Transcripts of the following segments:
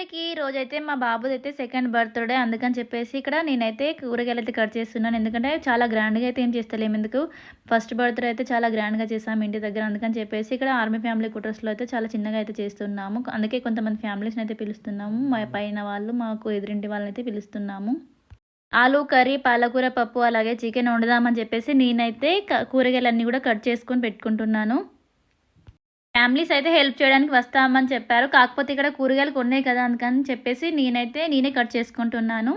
అందరికీ రోజైతే మా బాబుది అయితే సెకండ్ బర్త్డే అందుకని చెప్పేసి ఇక్కడ నేనైతే కూరగాయలు అయితే కట్ చేస్తున్నాను. ఎందుకంటే చాలా గ్రాండ్గా అయితే ఏం చేస్తలేము ఎందుకు? ఫస్ట్ బర్త్డే అయితే చాలా గ్రాండ్గా చేసాము ఇంటి దగ్గర. అందుకని చెప్పేసి ఇక్కడ ఆర్మీ ఫ్యామిలీ కుటర్స్లో అయితే చాలా చిన్నగా అయితే చేస్తున్నాము. అందుకే కొంతమంది ఫ్యామిలీస్ని అయితే పిలుస్తున్నాము. మా పైన వాళ్ళు మాకు ఎదురింటి వాళ్ళని అయితే పిలుస్తున్నాము. ఆలు కర్రీ పాలకూర పప్పు అలాగే చికెన్ వండుదామని చెప్పేసి నేనైతే కూరగాయలన్నీ కూడా కట్ చేసుకొని పెట్టుకుంటున్నాను. ఫ్యామిలీస్ అయితే హెల్ప్ చేయడానికి వస్తామని చెప్పారు. కాకపోతే ఇక్కడ కూరగాయలు కొన్నాయి కదా అందుకని చెప్పేసి నేనైతే నేనే కట్ చేసుకుంటున్నాను.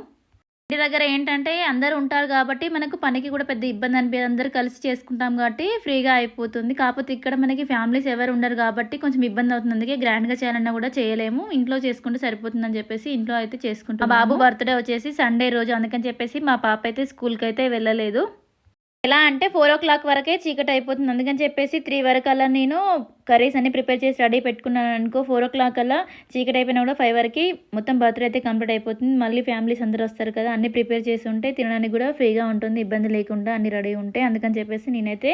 ఇంటి దగ్గర ఏంటంటే అందరూ ఉంటారు కాబట్టి మనకు పనికి కూడా పెద్ద ఇబ్బంది అనిపించదు. అందరూ కలిసి చేసుకుంటాం కాబట్టి ఫ్రీగా అయిపోతుంది. కాకపోతే ఇక్కడ మనకి ఫ్యామిలీస్ ఎవరు ఉండరు కాబట్టి కొంచెం ఇబ్బంది అవుతుంది. అందుకే గ్రాండ్గా చేయాలన్నా కూడా చేయలేము. ఇంట్లో చేసుకుంటే సరిపోతుందని చెప్పేసి ఇంట్లో అయితే చేసుకుంటాం బాబు బర్త్డే వచ్చేసి సండే రోజు అందుకని చెప్పేసి మా పాప అయితే స్కూల్కి అయితే వెళ్ళలేదు. ఎలా అంటే ఫోర్ ఓ క్లాక్ వరకే చీకటి అయిపోతుంది. అందుకని చెప్పేసి త్రీ వరకు అలా నేను కర్రీస్ అన్ని ప్రిపేర్ చేసి రెడీ పెట్టుకున్నాను అనుకో ఫోర్ ఓ క్లాక్ అలా చీకటి అయిపోయినా కూడా ఫైవ్ వరకు మొత్తం బర్త్డే అయితే కంప్లీట్ అయిపోతుంది. మళ్ళీ ఫ్యామిలీస్ అందరూ వస్తారు కదా అన్ని ప్రిపేర్ చేసి ఉంటే తినడానికి కూడా ఫ్రీగా ఉంటుంది ఇబ్బంది లేకుండా అన్ని రెడీ ఉంటాయి అందుకని చెప్పేసి నేనైతే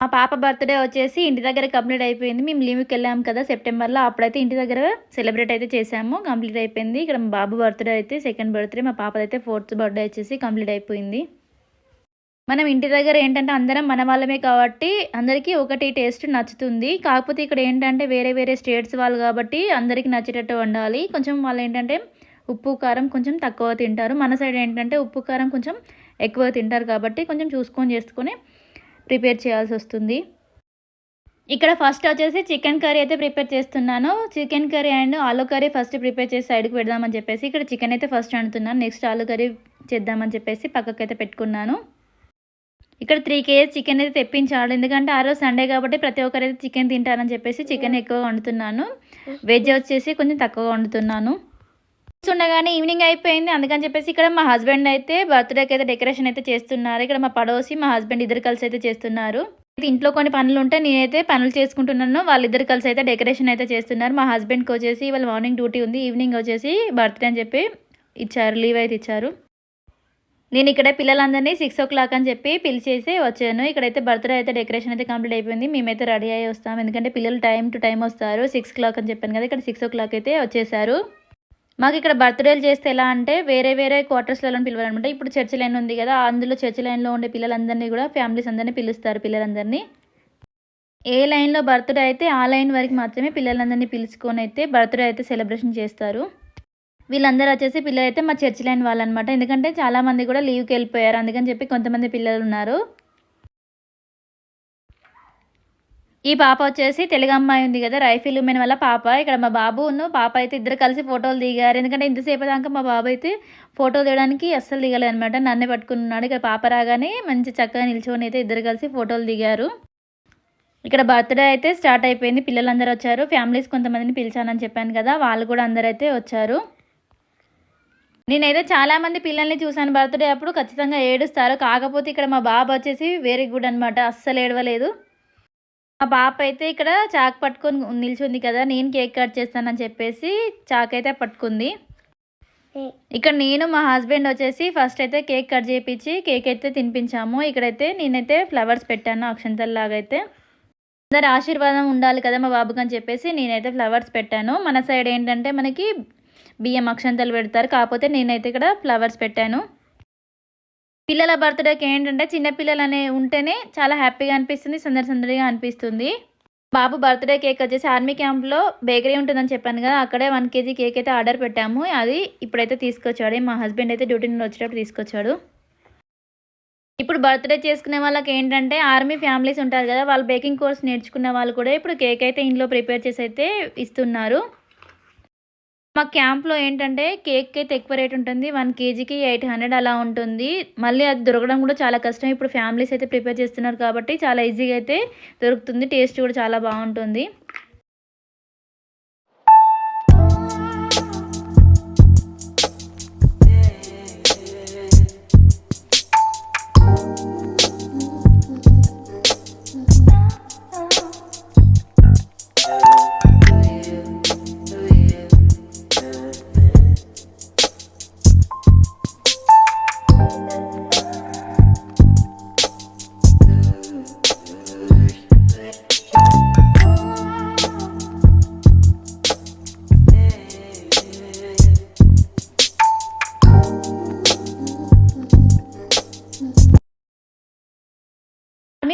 మా పాప బర్త్డే వచ్చేసి ఇంటి దగ్గర కంప్లీట్ అయిపోయింది. మేము లీవ్కి వెళ్ళాము కదా సెప్టెంబర్లో అప్పుడైతే ఇంటి దగ్గర సెలబ్రేట్ అయితే చేసాము కంప్లీట్ అయిపోయింది. ఇక్కడ మా బాబు బర్త్డే అయితే సెకండ్ బర్త్డే మా పాపదైతే ఫోర్త్ బర్త్డే వచ్చేసి కంప్లీట్ అయిపోయింది. మనం ఇంటి దగ్గర ఏంటంటే అందరం మన వాళ్ళమే కాబట్టి అందరికీ ఒకటి టేస్ట్ నచ్చుతుంది. కాకపోతే ఇక్కడ ఏంటంటే వేరే వేరే స్టేట్స్ వాళ్ళు కాబట్టి అందరికీ నచ్చేటట్టు వండాలి. కొంచెం వాళ్ళు ఏంటంటే ఉప్పు కారం కొంచెం తక్కువ తింటారు. మన సైడ్ ఏంటంటే ఉప్పు కారం కొంచెం ఎక్కువ తింటారు కాబట్టి కొంచెం చూసుకొని చేసుకొని ప్రిపేర్ చేయాల్సి వస్తుంది. ఇక్కడ ఫస్ట్ వచ్చేసి చికెన్ కర్రీ అయితే ప్రిపేర్ చేస్తున్నాను. Chicken curry and aloo curry first prepare చేసి సైడ్కి పెడదామని చెప్పేసి ఇక్కడ చికెన్ అయితే ఫస్ట్ వండుతున్నాను. నెక్స్ట్ ఆలూ కర్రీ చేద్దామని చెప్పేసి పక్కకైతే పెట్టుకున్నాను. ఇక్కడ త్రీ కేజీ చికెన్ అయితే తెప్పించాడు ఎందుకంటే ఆ రోజు సండే కాబట్టి ప్రతి ఒక్కరైతే చికెన్ తింటారని చెప్పేసి చికెన్ ఎక్కువగా వండుతున్నాను. వెజ్ వచ్చేసి కొంచెం తక్కువగా వండుతున్నాను. ఉండగానే ఈవినింగ్ అయిపోయింది. అందుకని చెప్పేసి ఇక్కడ మా హస్బెండ్ అయితే బర్త్డేకి అయితే డెకరేషన్ అయితే చేస్తున్నారు. ఇక్కడ మా పడోసి మా హస్బెండ్ ఇద్దరు కలిసి అయితే చేస్తున్నారు. ఇంట్లో కొన్ని పనులు ఉంటే నేనైతే పనులు చేసుకుంటున్నాను. వాళ్ళిద్దరు కలిసి అయితే డెకరేషన్ అయితే చేస్తున్నారు. మా హస్బెండ్కి వచ్చేసి వాళ్ళ మార్నింగ్ డ్యూటీ ఉంది. ఈవినింగ్ వచ్చేసి బర్త్డే అని చెప్పి ఇచ్చారు. లీవ్ అయితే ఇచ్చారు. నేను ఇక్కడ పిల్లలందరినీ సిక్స్ ఓ క్లాక్ అని చెప్పి పిలిచేసి వచ్చాను. ఇక్కడైతే బర్త్డే అయితే డెకరేషన్ అయితే కంప్లీట్ అయిపోయింది. మేమైతే రెడీ అయ్యి వస్తాం. ఎందుకంటే పిల్లలు టైం టు టైం వస్తారు. సిక్స్ క్లాక్ అని చెప్పాను కదా ఇక్కడ సిక్స్ ఓ క్లాక్ అయితే వచ్చేసారు. మాకు ఇక్కడ బర్త్డేలు చేస్తే ఎలా అంటే వేరే వేరే క్వార్టర్స్లలో పిలవాలన్నమాట. ఇప్పుడు చర్చ్ లైన్ ఉంది కదా అందులో చర్చ్ లైన్లో ఉండే పిల్లలందరినీ కూడా ఫ్యామిలీస్ అందరినీ పిలుస్తారు పిల్లలందరినీ. ఏ లైన్లో బర్త్డే అయితే ఆ లైన్ వరకు మాత్రమే పిల్లలందరినీ పిలుచుకొని అయితే బర్త్డే అయితే సెలబ్రేషన్ చేస్తారు. వీళ్ళందరూ వచ్చేసి పిల్లలు అయితే మా చర్చ్ లైన్ వాళ్ళు అనమాట ఎందుకంటే చాలామంది కూడా లీవ్కి వెళ్ళిపోయారు. అందుకని చెప్పి కొంతమంది పిల్లలు ఉన్నారు. ఈ పాప వచ్చేసి తెలుగు అమ్మాయి ఉంది కదా రైఫిల్ ఉమెన్ వల్ల పాప. ఇక్కడ మా బాబును పాప అయితే ఇద్దరు కలిసి ఫోటోలు దిగారు. ఎందుకంటే ఇంతసేపు దాకా మా బాబు అయితే ఫోటో దిగడానికి అస్సలు దిగలేదు అనమాట నన్నే పట్టుకున్నాడు. ఇక్కడ పాప రాగానే మంచి చక్కగా నిల్చొని అయితే ఇద్దరు కలిసి ఫోటోలు దిగారు. ఇక్కడ బర్త్డే అయితే స్టార్ట్ అయిపోయింది. పిల్లలందరూ వచ్చారు. ఫ్యామిలీస్ కొంతమందిని పిలిచానని చెప్పాను కదా వాళ్ళు కూడా అందరూ అయితే వచ్చారు. నేనైతే చాలా మంది పిల్లల్ని చూసాను బర్త్డే అప్పుడు ఖచ్చితంగా ఏడుస్తారు. కాకపోతే ఇక్కడ మా బాబు వచ్చేసి వెరీ గుడ్ అనమాట అస్సలు ఏడవలేదు. మా పాప అయితే ఇక్కడ చాక్ పట్టుకొని నిల్చుంది కదా నేను కేక్ కట్ చేస్తానని చెప్పేసి చాక్ అయితే పట్టుకుంది. ఇక్కడ నేను మా హస్బెండ్ వచ్చేసి ఫస్ట్ అయితే కేక్ కట్ చేయించి కేక్ అయితే తినిపించాము. ఇక్కడైతే నేనైతే ఫ్లవర్స్ పెట్టాను అక్షంతల్ లాగా అయితే అందరి ఆశీర్వాదం ఉండాలి కదా మా బాబుకి అని చెప్పేసి నేనైతే ఫ్లవర్స్ పెట్టాను. మన సైడ్ ఏంటంటే మనకి బియ్యం అక్షంతలు పెడతారు. కాకపోతే నేనైతే ఇక్కడ ఫ్లవర్స్ పెట్టాను. పిల్లల బర్త్డేకి ఏంటంటే చిన్నపిల్లలు అనే ఉంటేనే చాలా హ్యాపీగా అనిపిస్తుంది సందడి సందడిగా అనిపిస్తుంది. బాబు బర్త్డే కేక్ వచ్చేసి ఆర్మీ క్యాంప్లో బేకరీ ఉంటుందని చెప్పాను కదా అక్కడే వన్ కేజీ కేక్ అయితే ఆర్డర్ పెట్టాము. అది ఇప్పుడైతే తీసుకొచ్చాడు. మా హస్బెండ్ అయితే డ్యూటీ నుండి వచ్చేటప్పుడు తీసుకొచ్చాడు. ఇప్పుడు బర్త్డే చేసుకునే వాళ్ళకి ఏంటంటే ఆర్మీ ఫ్యామిలీస్ ఉంటారు కదా వాళ్ళు బేకింగ్ కోర్స్ నేర్చుకున్న వాళ్ళు కూడా ఇప్పుడు కేక్ అయితే ఇంట్లో ప్రిపేర్ చేసి అయితే ఇస్తున్నారు. మా క్యాంప్లో ఏంటంటే కేక్ అయితే ఎక్కువ రేట్ ఉంటుంది. వన్ కేజీకి ఎయిట్ హండ్రెడ్ అలా ఉంటుంది. మళ్ళీ అది దొరకడం కూడా చాలా కష్టం. ఇప్పుడు ఫ్యామిలీస్ అయితే ప్రిపేర్ చేస్తున్నారు కాబట్టి చాలా ఈజీగా అయితే దొరుకుతుంది. టేస్ట్ కూడా చాలా బాగుంటుంది.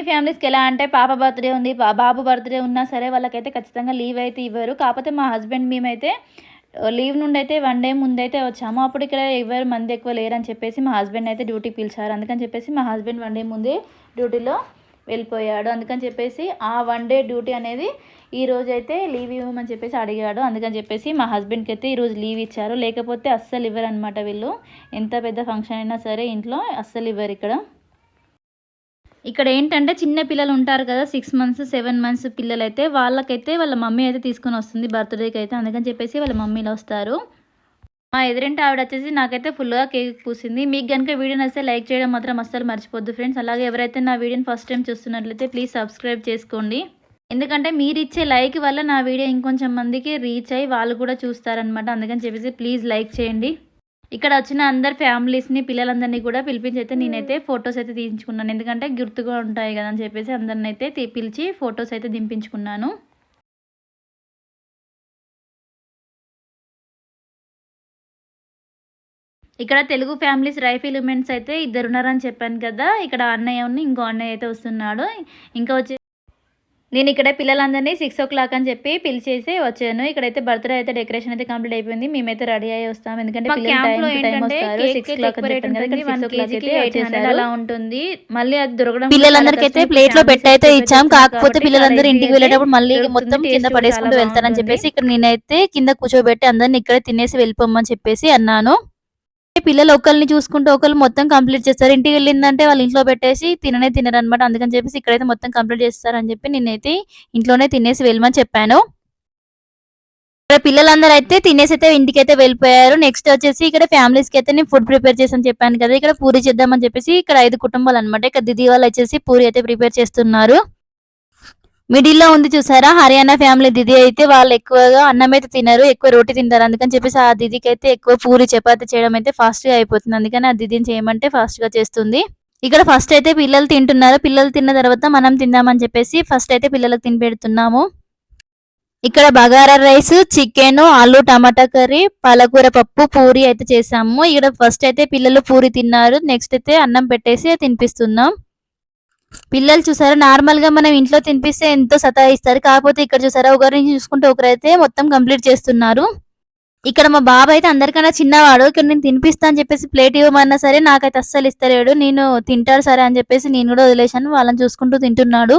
ఫ్యామిలీస్కి ఎలా అంటే పాప బర్త్డే ఉంది బా- బాబు బర్త్డే ఉన్నా సరే వాళ్ళకైతే ఖచ్చితంగా లీవ్ అయితే ఇవ్వరు. కాకపోతే మా హస్బెండ్ మేమైతే లీవ్ నుండి అయితే వన్ డే ముందు అయితే వచ్చాము. అప్పుడు ఇక్కడ ఎవరు మంది ఎక్కువ లేరని చెప్పేసి మా హస్బెండ్ అయితే డ్యూటీ పిలిచారు. అందుకని చెప్పేసి మా హస్బెండ్ వన్ డే ముందే డ్యూటీలో వెళ్ళిపోయాడు. అందుకని చెప్పేసి ఆ వన్ డే డ్యూటీ అనేది ఈ రోజు అయితే లీవ్ ఇవ్వమని చెప్పేసి అడిగాడు. అందుకని చెప్పేసి మా హస్బెండ్కి అయితే ఈరోజు లీవ్ ఇచ్చారు. లేకపోతే అస్సలు ఇవ్వరు అనమాట వీళ్ళు. ఎంత పెద్ద ఫంక్షన్ అయినా సరే ఇంట్లో అస్సలు ఇవ్వరు ఇక్కడ. ఇక్కడ ఏంటంటే చిన్న పిల్లలు ఉంటారు కదా సిక్స్ మంత్స్ సెవెన్ మంత్స్ పిల్లలు అయితే వాళ్ళకైతే వాళ్ళ మమ్మీ అయితే తీసుకొని వస్తుంది బర్త్డేకి అయితే అందుకని చెప్పేసి వాళ్ళ మమ్మీలు వస్తారు. మా ఎదురింటి ఆవిడ వచ్చేసి నాకైతే ఫుల్గా కేక్ పూసింది. మీకు కనుక వీడియో నచ్చితే లైక్ చేయడం మాత్రం అస్సలు మర్చిపోద్దు ఫ్రెండ్స్. అలాగే ఎవరైతే నా వీడియోని ఫస్ట్ టైం చూస్తున్నట్లయితే ప్లీజ్ సబ్స్క్రైబ్ చేసుకోండి. ఎందుకంటే మీరు ఇచ్చే లైక్ వల్ల నా వీడియో ఇంకొంచెం మందికి రీచ్ అయ్యి వాళ్ళు కూడా చూస్తారనమాట అందుకని చెప్పేసి ప్లీజ్ లైక్ చేయండి. ఇక్కడ వచ్చిన అందరు ఫ్యామిలీస్ని పిల్లలందరినీ కూడా పిలిపించి అయితే నేనైతే ఫొటోస్ అయితే తీయించుకున్నాను. ఎందుకంటే గుర్తుగా ఉంటాయి కదా అని చెప్పేసి అందరిని అయితే పిలిచి ఫొటోస్ అయితే దింపించుకున్నాను. ఇక్కడ తెలుగు ఫ్యామిలీస్ రైఫిల్ ఉమెన్స్ అయితే ఇద్దరు ఉన్నారని చెప్పాను కదా. ఇక్కడ అన్నయ్య ఉన్న ఇంకో అన్నయ్య అయితే వస్తున్నాడు. ఇంకా వచ్చి నేను ఇక్కడ పిల్లలందరినీ సిక్స్ ఓ క్లాక్ అని చెప్పి పిలిచేసి వచ్చాను ఇక్కడైతే బర్త్డే అయితే డెకరేషన్ అయితే కంప్లీట్ అయిపోయింది మేమైతే రెడీ అయ్యి వస్తాం ఎందుకంటే మా పిల్లలు camp లో time to time ఏంటంటే వస్తారు. cake Six అయితే o'clock ఎక్కువ అని rate చెప్పాను కదా, ఉంటుంది. ఇక్కడ One six o'clock kg కి అయితే 800 వచ్చేసారు. అలా ఉంటుంది మళ్ళీ అది దొరకడం పిల్లలందరికీ అయితే ప్లేట్లో పెట్టి అయితే ఇచ్చాం కాకపోతే పిల్లలందరూ ఇంటికి వెళ్ళేటప్పుడు మళ్ళీ. మొత్తం కింద పడేసుకుంటూ వెళ్తారని బాగుంటుంది. చెప్పేసి ఇక్కడ నేనైతే కింద కూర్చోబెట్టి అందరిని ఇక్కడ తినేసి వెళ్ళిపోమని చెప్పేసి అన్నాను పిల్లలు ఒకరిని చూసుకుంటూ ఒకళ్ళు మొత్తం కంప్లీట్ చేస్తారు. ఇంటికి వెళ్ళిందంటే వాళ్ళు ఇంట్లో పెట్టేసి తిననే తినరు అనమాట అందుకని చెప్పేసి ఇక్కడైతే మొత్తం కంప్లీట్ చేస్తారని చెప్పి నేనైతే ఇంట్లోనే తినేసి వెళ్ళమని చెప్పాను. ఇక్కడ పిల్లలందరూ అయితే తినేసి అయితే ఇంటికి అయితే వెళ్ళిపోయారు. నెక్స్ట్ వచ్చేసి ఇక్కడ ఫ్యామిలీస్కి అయితే నేను ఫుడ్ ప్రిపేర్ చేసాను చెప్పాను కదా. ఇక్కడ పూరి చేద్దామని చెప్పేసి ఇక్కడ ఐదు కుటుంబాలు అనమాట ఇక్కడ దిది వాళ్ళు వచ్చేసి పూరి అయితే ప్రిపేర్ చేస్తున్నారు. మిడిల్లో ఉంది చూసారా? హర్యానా ఫ్యామిలీ దిది అయితే వాళ్ళు ఎక్కువగా అన్నం అయితే తినరు ఎక్కువ రోటీ తింటారు. అందుకని చెప్పేసి ఆ దిదికి అయితే ఎక్కువ పూరి చపాతి చేయడం అయితే ఫాస్ట్గా అయిపోతుంది. అందుకని ఆ దిదిని చేయమంటే ఫాస్ట్గా చేస్తుంది. ఇక్కడ ఫస్ట్ అయితే పిల్లలు తింటున్నారు. పిల్లలు తిన్న తర్వాత మనం తిందామని చెప్పేసి ఫస్ట్ అయితే పిల్లలకు తిని పెడుతున్నాము. ఇక్కడ బగారా రైస్ చికెన్ ఆలు టమాటా కర్రీ పాలకూర పప్పు పూరి అయితే చేసాము. ఇక్కడ ఫస్ట్ అయితే పిల్లలు పూరి తిన్నారు. నెక్స్ట్ అయితే అన్నం పెట్టేసి తినిపిస్తున్నాం. పిల్లలు చూసారా? నార్మల్గా మనం ఇంట్లో తినిపిస్తే ఎంతో సతాయిస్తారు. కాకపోతే ఇక్కడ చూసారా? ఒకరిని చూసుకుంటే ఒకరైతే మొత్తం కంప్లీట్ చేస్తున్నారు. ఇక్కడ మా బాబు అయితే అందరికన్నా చిన్నవాడు. ఇక్కడ నేను తినిపిస్తా అని చెప్పేసి ప్లేట్ ఇవ్వమన్నా సరే నాకైతే అస్సలు ఇస్తలేడు. నేను తింటాడు సరే అని చెప్పేసి నేను కూడా వదిలేశాను. వాళ్ళని చూసుకుంటూ తింటున్నాడు.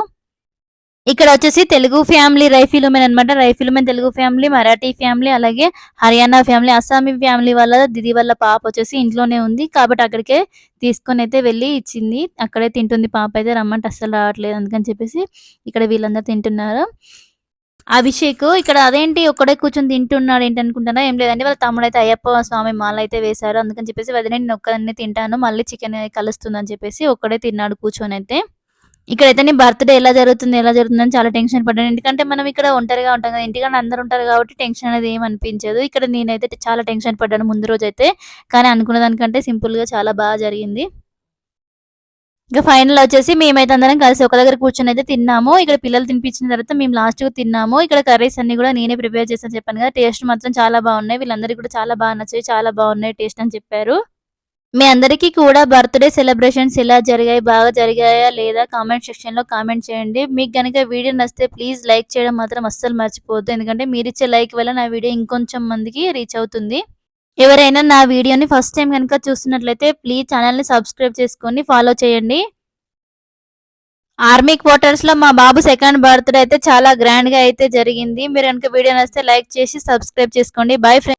ఇక్కడ వచ్చేసి తెలుగు ఫ్యామిలీ రైఫిల్ ఉమెన్ అనమాట rifle women Telugu family Marathi family అలాగే హర్యానా ఫ్యామిలీ అస్సామీ ఫ్యామిలీ వాళ్ళ దిది వాళ్ళ పాప వచ్చేసి ఇంట్లోనే ఉంది. కాబట్టి అక్కడికే తీసుకొని అయితే వెళ్ళి ఇచ్చింది. అక్కడే తింటుంది పాప అయితే రమ్మంటే అస్సలు రావట్లేదు అందుకని చెప్పేసి ఇక్కడ వీళ్ళందరూ తింటున్నారు. అభిషేక్ ఇక్కడ అదేంటి ఒక్కడే కూర్చొని తింటున్నాడు ఏంటి అనుకుంటున్నా ఏం లేదండి. వాళ్ళ తమ్ముడు అయితే అయ్యప్ప స్వామి మాల అయితే వేశారు. అందుకని చెప్పేసి వదిలే నేను ఒక్కదాన్ని తింటాను. మళ్ళీ చికెన్ కలుస్తుంది అని చెప్పేసి ఒక్కడే తిన్నాడు కూర్చొని అయితే. ఇక్కడైతే నీ బర్త్డే ఎలా జరుగుతుంది ఎలా జరుగుతుంది అని చాలా టెన్షన్ పడ్డాను. ఎందుకంటే మనం ఇక్కడ ఒంటరిగా ఉంటాం కదా ఇంటికన్నా అందరు ఉంటారు కాబట్టి టెన్షన్ అనేది ఏం అనిపించదు. ఇక్కడ నేనైతే చాలా టెన్షన్ పడ్డాను ముందు రోజు అయితే కానీ అనుకున్న దానికంటే సింపుల్గా చాలా బాగా జరిగింది. ఇంకా ఫైనల్ వచ్చేసి మేమైతే అందరం కలిసి ఒక దగ్గర కూర్చొని అయితే తిన్నాము. ఇక్కడ పిల్లలు తినిపించిన తర్వాత మేము లాస్ట్కు తిన్నాము. ఇక్కడ కర్రీస్ అన్ని కూడా నేనే ప్రిపేర్ చేసాను చెప్పాను కదా టేస్ట్ మాత్రం చాలా బాగున్నాయి. వీళ్ళందరికీ కూడా చాలా బాగా నచ్చాయి చాలా బాగున్నాయి టేస్ట్ అని చెప్పారు. మీ అందరికీ కూడా బర్త్డే సెలబ్రేషన్స్ ఎలా జరిగాయి బాగా జరిగాయా లేదా కామెంట్ సెక్షన్లో కామెంట్ చేయండి. మీకు కనుక వీడియో నచ్చితే ప్లీజ్ లైక్ చేయడం మాత్రం అస్సలు మర్చిపోవద్దు. ఎందుకంటే మీరు ఇచ్చే లైక్ వల్ల నా వీడియో ఇంకొంచెం మందికి రీచ్ అవుతుంది. ఎవరైనా నా వీడియోని ఫస్ట్ టైం కనుక చూస్తున్నట్లయితే ప్లీజ్ ఛానల్ని సబ్స్క్రైబ్ చేసుకొని ఫాలో చేయండి. ఆర్మీ క్వార్టర్స్లో మా బాబు సెకండ్ బర్త్డే అయితే చాలా గ్రాండ్గా అయితే జరిగింది. మీరు కనుక వీడియో నచ్చితే లైక్ చేసి సబ్స్క్రైబ్ చేసుకోండి. Bye friends.